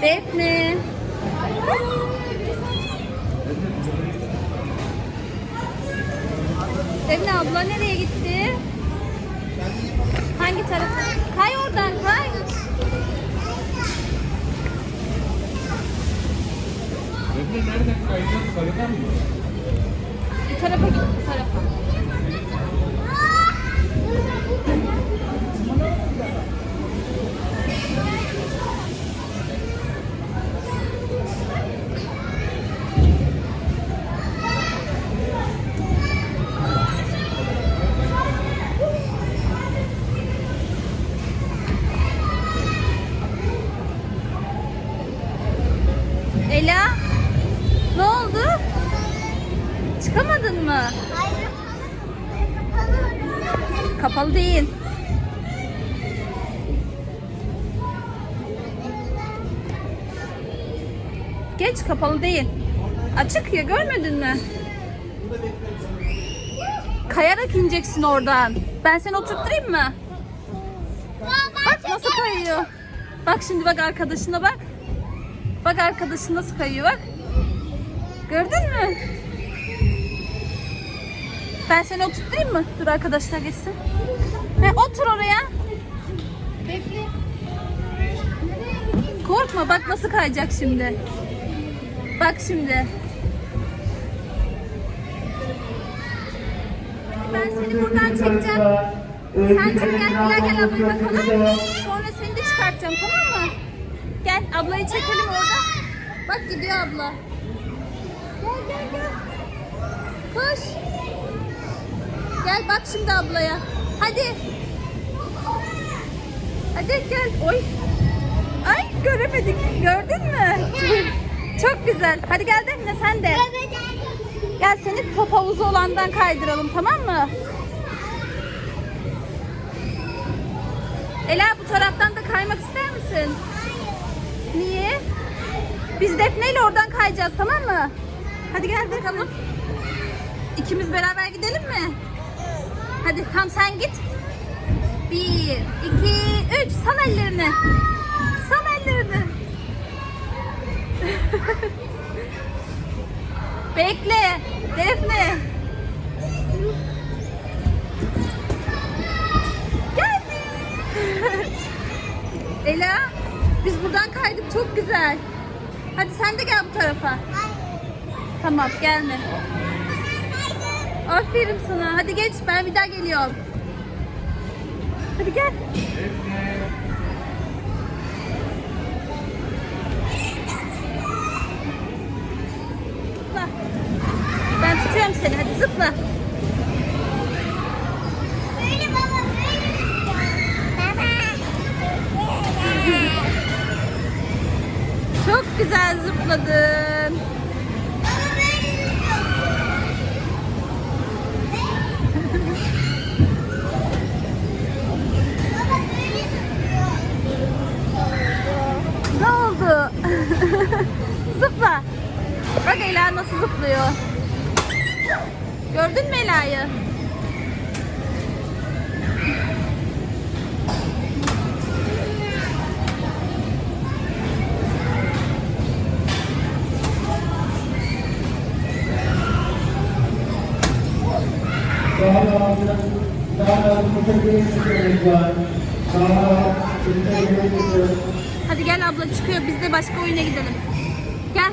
Defne. Defne abla nereye gitti? Hangi tarafa? Kay oradan kay. Defne nereden kayacağız? Sarıdan mı? Bu tarafa git bu tarafa. Ela, ne oldu? Çıkamadın mı? Hayır. Kapalı. Kapalı değil. Geç kapalı değil. Açık ya görmedin mi? Kayarak ineceksin oradan. Ben seni oturtturayım mı? Bak nasıl kayıyor. Bak şimdi bak arkadaşına bak. Bak arkadaşın nasıl kayıyor bak. Gördün mü? Ben seni oturtayım mı? Dur arkadaşlar geçsin. He, otur oraya. Bekle. Korkma bak nasıl kayacak şimdi. Bak şimdi. Ben seni buradan çekeceğim. Sen çık gel gel gel ablaya bakalım. Sonra seni de çıkartacağım tamam mı? Gel ablayı çekelim orada. Bak gidiyor abla. Gel gel gel. Koş. Gel bak şimdi ablaya. Hadi. Hadi gel. Oy. Ay göremedik. Gördün mü? Çok güzel. Hadi gel Defne sen de. Gel seni top havuzu olandan kaydıralım tamam mı? Ela bu taraftan da kaymak ister misin? Niye? Biz Defne ile oradan kayacağız tamam mı? Hadi gel bakalım. İkimiz beraber gidelim mi? Hadi tam sen git. Bir, iki, üç. Sal ellerini. Sal ellerini. Bekle. Defne. Geldi. Ela. Biz buradan kaydık. Çok güzel. Hadi sen de gel bu tarafa. Tamam gelme. Aferin sana. Hadi geç. Ben bir daha geliyorum. Hadi gel. Zıpla. Ben tutuyorum seni. Hadi zıpla. Güzel zıpladın. Ne oldu? Zıpla. Bak Ela nasıl zıplıyor. Gördün mü Ela'yı? Hadi gel abla çıkıyor. Biz de başka oyuna gidelim. Gel.